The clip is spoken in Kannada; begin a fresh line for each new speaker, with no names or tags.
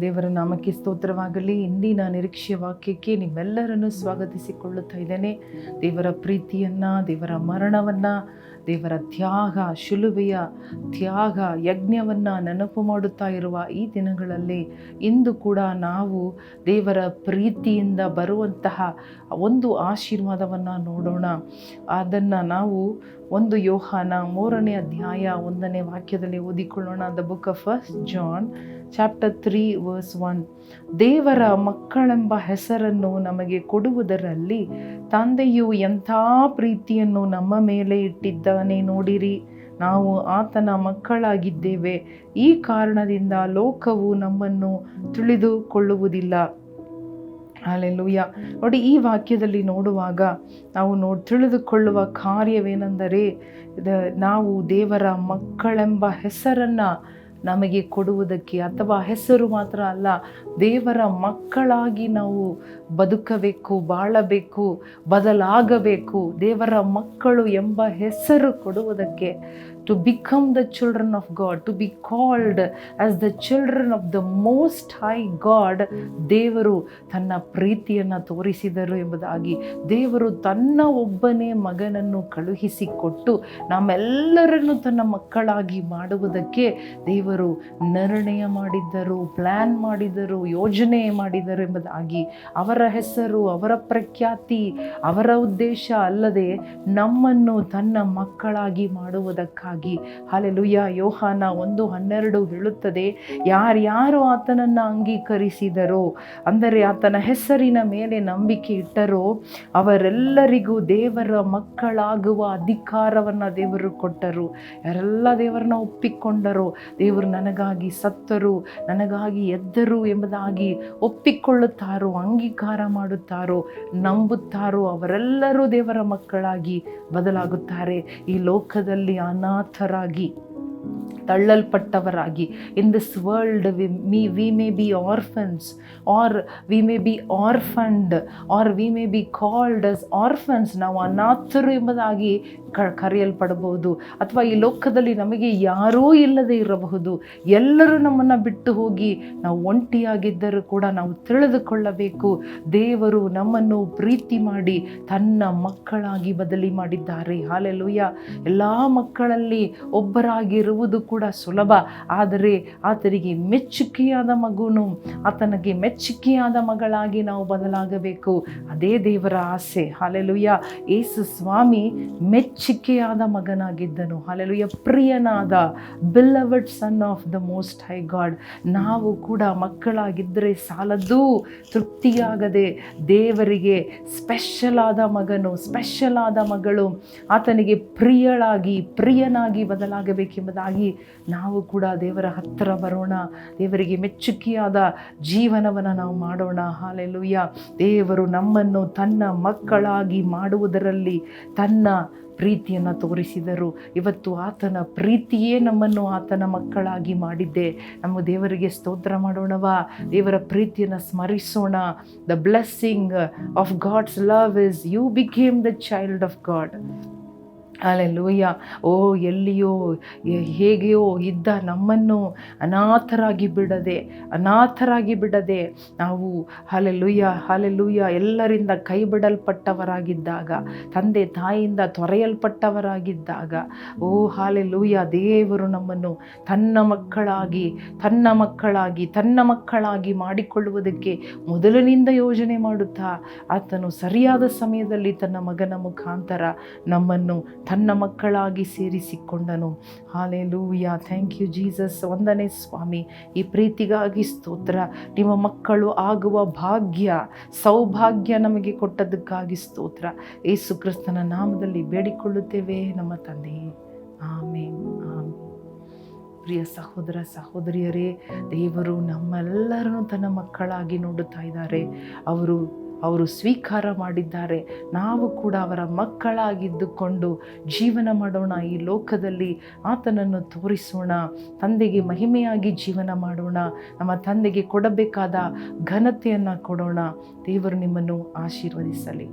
ದೇವರ ನಾಮಕ್ಕೆ ಸ್ತೋತ್ರವಾಗಲಿ. ಇಂದಿನ ನಿರೀಕ್ಷೆ ವಾಕ್ಯಕ್ಕೆ ನಿಮ್ಮೆಲ್ಲರನ್ನು ಸ್ವಾಗತಿಸಿಕೊಳ್ಳುತ್ತಾ ಇದ್ದೇನೆ. ದೇವರ ಪ್ರೀತಿಯನ್ನು, ದೇವರ ಮರಣವನ್ನು, ದೇವರ ತ್ಯಾಗ, ಶಿಲುಬೆಯ ತ್ಯಾಗ, ಯಜ್ಞವನ್ನು ನೆನಪು ಮಾಡುತ್ತಾ ಇರುವ ಈ ದಿನಗಳಲ್ಲಿ ಇಂದು ಕೂಡ ನಾವು ದೇವರ ಪ್ರೀತಿಯಿಂದ ಬರುವಂತಹ ಒಂದು ಆಶೀರ್ವಾದವನ್ನು ನೋಡೋಣ. ಅದನ್ನು ನಾವು ಒಂದು ಯೋಹಾನ ಮೂರನೇ ಅಧ್ಯಾಯ ಒಂದನೇ ವಾಕ್ಯದಲ್ಲಿ ಓದಿಕೊಳ್ಳೋಣ. The book of first John chapter three verse one ದೇವರ ಮಕ್ಕಳೆಂಬ ಹೆಸರನ್ನು ನಮಗೆ ಕೊಡುವುದರಲ್ಲಿ ತಂದೆಯು ಎಂಥ ಪ್ರೀತಿಯನ್ನು ನಮ್ಮ ಮೇಲೆ ಇಟ್ಟಿದ್ದಾನೆ ನೋಡಿರಿ. ನಾವು ಆತನ ಮಕ್ಕಳಾಗಿದ್ದೇವೆ. ಈ ಕಾರಣದಿಂದ ಲೋಕವು ನಮ್ಮನ್ನು ತಿಳಿದುಕೊಳ್ಳುವುದಿಲ್ಲ. ಅಲ್ಲೆಲ್ಲೂಯ್ಯ ನೋಡಿ, ಈ ವಾಕ್ಯದಲ್ಲಿ ನೋಡುವಾಗ ನಾವು ನೋಡಿ ತಿಳಿದುಕೊಳ್ಳುವ ಕಾರ್ಯವೇನೆಂದರೆ ನಾವು ದೇವರ ಮಕ್ಕಳೆಂಬ ಹೆಸರನ್ನು ನಮಗೆ ಕೊಡುವುದಕ್ಕೆ ಅಥವಾ ಹೆಸರು ಮಾತ್ರ ಅಲ್ಲ, ದೇವರ ಮಕ್ಕಳಾಗಿ ನಾವು ಬದುಕಬೇಕು, ಬಾಳಬೇಕು, ಬದಲಾಗಬೇಕು, ದೇವರ ಮಕ್ಕಳು ಎಂಬ ಹೆಸರು ಕೊಡುವುದಕ್ಕೆ to become the children of God to be called as the children of the most high God ದೇವರು ತನ್ನ ಪ್ರೀತಿಯನ್ನು ತೋರಿಸಿದರು ಎಂಬುದಾಗಿ, ದೇವರು ತನ್ನ ಒಬ್ಬನೇ ಮಗನನ್ನು ಕಳುಹಿಸಿಕೊಟ್ಟು ನಮ್ಮೆಲ್ಲರನ್ನು ತನ್ನ ಮಕ್ಕಳಾಗಿ ಮಾಡುವುದಕ್ಕೆ ದೇವರು ನಿರ್ಣಯ ಮಾಡಿದ್ದರು ಪ್ಲ್ಯಾನ್ ಮಾಡಿದರು ಯೋಜನೆ ಮಾಡಿದರು ಎಂಬುದಾಗಿ, ಅವರ ಹೆಸರು, ಅವರ ಪ್ರಖ್ಯಾತಿ, ಅವರ ಉದ್ದೇಶ ಅಲ್ಲದೆ ನಮ್ಮನ್ನು ತನ್ನ ಮಕ್ಕಳಾಗಿ ಮಾಡುವುದಕ್ಕಾಗಿ ಹಾಲೆಲುಯ್ಯ ಯೋಹಾನ ಒಂದು ಹನ್ನೆರಡು ಹೇಳುತ್ತದೆ ಯಾರ್ಯಾರು ಆತನನ್ನು ಅಂಗೀಕರಿಸಿದರೋ, ಅಂದರೆ ಆತನ ಹೆಸರಿನ ಮೇಲೆ ನಂಬಿಕೆ ಇಟ್ಟರೋ, ಅವರೆಲ್ಲರಿಗೂ ದೇವರ ಮಕ್ಕಳಾಗುವ ಅಧಿಕಾರವನ್ನು ದೇವರು ಕೊಟ್ಟರು. ಯಾರೆಲ್ಲ ದೇವರನ್ನ ಒಪ್ಪಿಕೊಂಡರೋ, ದೇವರು ನನಗಾಗಿ ಸತ್ತರು, ನನಗಾಗಿ ಎದ್ದರು ಎಂಬುದಾಗಿ ಒಪ್ಪಿಕೊಳ್ಳುತ್ತಾರೋ, ಅಂಗೀಕಾರ ಮಾಡುತ್ತಾರೋ, ನಂಬುತ್ತಾರೋ, ಅವರೆಲ್ಲರೂ ದೇವರ ಮಕ್ಕಳಾಗಿ ಬದಲಾಗುತ್ತಾರೆ. ಈ ಲೋಕದಲ್ಲಿ ಅನಾಥರಾಗಿ ತಳ್ಳಲ್ಪಟ್ಟವರಾಗಿ. In this world we me we may be orphans or we may be orphaned or we may be called as orphans ನಾವು ಅನಾಥರು ಎಂಬುದಾಗಿ ಕ, ಕರೆಯಲ್ಪಡಬಹುದು. ಅಥವಾ ಈ ಲೋಕದಲ್ಲಿ ನಮಗೆ ಯಾರೂ ಇಲ್ಲದೆ ಇರಬಹುದು. ಎಲ್ಲರೂ ನಮ್ಮನ್ನು ಬಿಟ್ಟು ಹೋಗಿ ನಾವು ಒಂಟಿಯಾಗಿದ್ದರೂ ಕೂಡ ನಾವು ತಿಳಿದುಕೊಳ್ಳಬೇಕು. ದೇವರು ನಮ್ಮನ್ನು ಪ್ರೀತಿ ಮಾಡಿ ತನ್ನ ಮಕ್ಕಳಾಗಿ ಬದಲಿ ಮಾಡಿದ್ದಾರೆ. ಹಾಲೆಲುಯ್ಯ ಎಲ್ಲ ಮಕ್ಕಳಲ್ಲಿ ಒಬ್ಬರಾಗಿರುವುದು ಕೂಡ ಸುಲಭ. ಆದರೆ ಆತನಿಗೆ ಮೆಚ್ಚುಗೆಯಾದ ಮಗುನು, ಆತನಿಗೆ ಮೆಚ್ಚುಗೆಯಾದ ಮಗಳಾಗಿ ನಾವು ಬದಲಾಗಬೇಕು. ಅದೇ ದೇವರ ಆಸೆ. ಹಾಲೆಲುಯ್ಯ ಏಸು ಸ್ವಾಮಿ ಮೆಚ್ಚುಗೆಯಾದ ಮಗನಾಗಿದ್ದನು. Hallelujah ಪ್ರಿಯನಾದ beloved son of the most high God ನಾವು ಕೂಡ ಮಕ್ಕಳಾಗಿದ್ದರೆ ಸಾಲದು, ತೃಪ್ತಿಯಾಗದೆ, ದೇವರಿಗೆ ಸ್ಪೆಷಲ್ ಆದ ಮಗನು ಸ್ಪೆಷಲ್ ಆದ ಮಗಳು, ಆತನಿಗೆ ಪ್ರಿಯಳಾಗಿ, ಪ್ರಿಯನಾಗಿ ಬದಲಾಗಬೇಕೆಂಬುದಾಗಿ ನಾವು ಕೂಡ ದೇವರ ಹತ್ತಿರ ಬರೋಣ, ದೇವರಿಗೆ ಮೆಚ್ಚುಗೆಯಾದ ಜೀವನವನ್ನು ನಾವು ಮಾಡೋಣ. ಹಾಲೆಲುಯ್ಯ ದೇವರು ನಮ್ಮನ್ನು ತನ್ನ ಮಕ್ಕಳಾಗಿ ಮಾಡುವುದರಲ್ಲಿ ತನ್ನ ಪ್ರೀತಿಯನ್ನು ತೋರಿಸಿದರು. ಇವತ್ತು ಆತನ ಪ್ರೀತಿಯೇ ನಮ್ಮನ್ನು ಆತನ ಮಕ್ಕಳಾಗಿ ಮಾಡಿದ್ದೆ. ನಮ್ಮ ದೇವರಿಗೆ ಸ್ತೋತ್ರ ಮಾಡೋಣವಾ. ದೇವರ ಪ್ರೀತಿಯನ್ನು ಸ್ಮರಿಸೋಣ. The blessing of God's love is you became the child of God hallelujah ಓ, ಎಲ್ಲಿಯೋ ಹೇಗೆಯೋ ಇದ್ದ ನಮ್ಮನ್ನು ಅನಾಥರಾಗಿ ಬಿಡದೆ ಅನಾಥರಾಗಿ ಬಿಡದೆ ನಾವು ಹಾಲೆಲ್ಲೂಯ್ಯ ಹಾಲೆಲ್ಲೂಯ್ಯ ಎಲ್ಲರಿಂದ ಕೈ ಬಿಡಲ್ಪಟ್ಟವರಾಗಿದ್ದಾಗ ತಂದೆ ತಾಯಿಯಿಂದ ತೊರೆಯಲ್ಪಟ್ಟವರಾಗಿದ್ದಾಗ, ಓ ಹಾಲೆಲ್ಲೂಯ್ಯ ದೇವರು ನಮ್ಮನ್ನು ತನ್ನ ಮಕ್ಕಳಾಗಿ ತನ್ನ ಮಕ್ಕಳಾಗಿ ತನ್ನ ಮಕ್ಕಳಾಗಿ ಮಾಡಿಕೊಳ್ಳುವುದಕ್ಕೆ ಮೊದಲಿನಿಂದ ಯೋಜನೆ ಮಾಡುತ್ತಾ, ಆತನು ಸರಿಯಾದ ಸಮಯದಲ್ಲಿ ತನ್ನ ಮಗನ ಮುಖಾಂತರ ನಮ್ಮನ್ನು ತನ್ನ ಮಕ್ಕಳಾಗಿ ಸೇರಿಸಿಕೊಂಡನು. ಹಾಲೆಲೂಯ. ಥ್ಯಾಂಕ್ ಯು ಜೀಸಸ್ ಒಂದನೇ ಸ್ವಾಮಿ, ಈ ಪ್ರೀತಿಗಾಗಿ ಸ್ತೋತ್ರ. ನಿಮ್ಮ ಮಕ್ಕಳು ಆಗುವ ಭಾಗ್ಯ, ಸೌಭಾಗ್ಯ ನಮಗೆ ಕೊಟ್ಟದಕ್ಕಾಗಿ ಸ್ತೋತ್ರ. ಯೇಸು ಕ್ರಿಸ್ತನ ನಾಮದಲ್ಲಿ ಬೇಡಿಕೊಳ್ಳುತ್ತೇವೆ ನಮ್ಮ ತಂದೆಯೇ ಆಮೇನ್. ಪ್ರಿಯ ಸಹೋದರ, ಸಹೋದರಿಯರೇ, ದೇವರು ನಮ್ಮೆಲ್ಲರನ್ನು ತನ್ನ ಮಕ್ಕಳಾಗಿ ನೋಡುತ್ತಾ ಇದ್ದಾರೆ. ಅವರು ಅವರು ಸ್ವೀಕಾರ ಮಾಡಿದ್ದಾರೆ. ನಾವು ಕೂಡ ಅವರ ಮಕ್ಕಳಾಗಿದ್ದುಕೊಂಡು ಜೀವನ ಮಾಡೋಣ ಈ ಲೋಕದಲ್ಲಿ. ಆತನನ್ನು ತೋರಿಸೋಣ. ತಂದೆಗೆ ಮಹಿಮೆಯಾಗಿ ಜೀವನ ಮಾಡೋಣ. ನಮ್ಮ ತಂದೆಗೆ ಕೊಡಬೇಕಾದ ಘನತೆಯನ್ನು ಕೊಡೋಣ. ದೇವರು ನಿಮ್ಮನ್ನು ಆಶೀರ್ವದಿಸಲಿ.